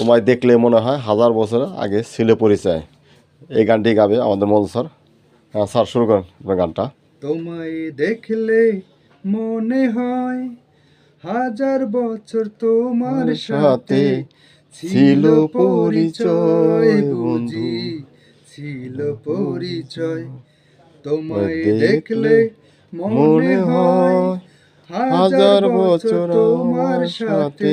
তোমায় দেখলে মনে হয় হাজার বছর আগে ছিল পরিচয়। এই গানটি গাবে আমাদের মধু স্যার। হ্যাঁ স্যার শুরু করেন আপনার গানটা। তোমায় দেখলে মনে হয় হাজার বছর তোমার সাথে ছিল পরিচয় বুঝি ছিল পরিচয়। তোমায় দেখলে মনে হয় হাজার বছর তোমার সাথে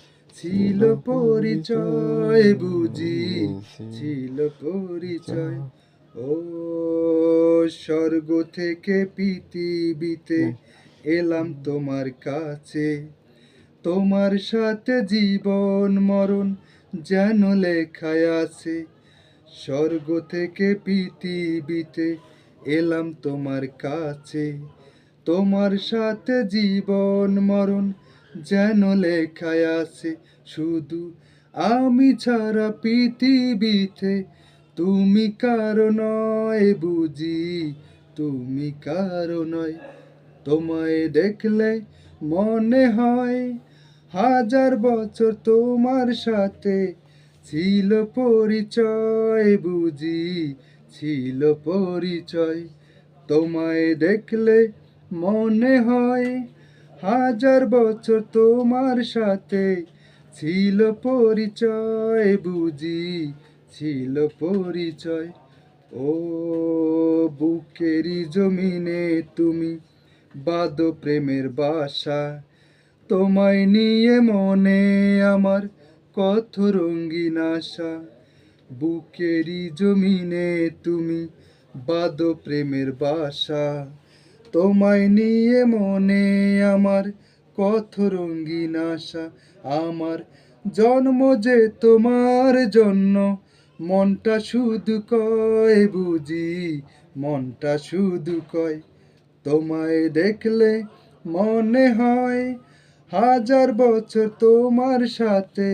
ছিল পরিচয়, বুঝি। ছিল পরিচয়। ও স্বর্গ থেকে পৃথিবীতে এলাম তোমার কাছে। তোমার সাথে জীবন, মরণ যেন লেখায় আছে। স্বর্গ থেকে পৃথিবীতে এলাম তোমার কাছে। তোমার সাথে জীবন, মরণ যেন লেখায় আছে শুধু, আমি ছাড়া পৃথিবীতে তুমি কারও নয় বুঝি, তুমি কারও নয়। তোমায় দেখলে মনে হয় হাজার বছর তোমার সাথে ছিল পরিচয় বুঝি, ছিল পরিচয়। তোমায় দেখলে মনে হয় হাজার বছর তোমার সাথে ছিল পরিচয়, বুঝি ছিল পরিচয়। ও বুকেরই জমিনে তুমি বাদ প্রেমের বাসা। তোমায় নিয়ে মনে আমার কত রঙ্গিন আশা। বুকেরই জমিনে তুমি বাদ প্রেমের বাসা। তোমায় নিয়ে মনে আমার কত রঙ্গিন আশা, আমার জন্ম যে তোমার জন্য, মনটা শুধু কয় বুঝি, মনটা শুধু কয়, তোমায় দেখলে মনে হয় হাজার বছর তোমার সাথে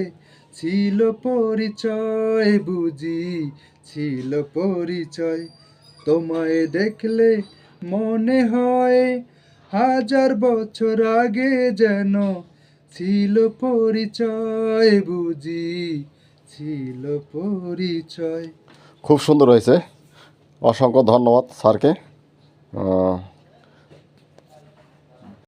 ছিল পরিচয় বুঝি, ছিল পরিচয়, তোমায় দেখলে মনে হয় হাজার বছর আগে যেন ছিল পরিচয়, বুঝি ছিল পরিচয়। খুব সুন্দর হয়েছে। অসংখ্য ধন্যবাদ স্যারকে।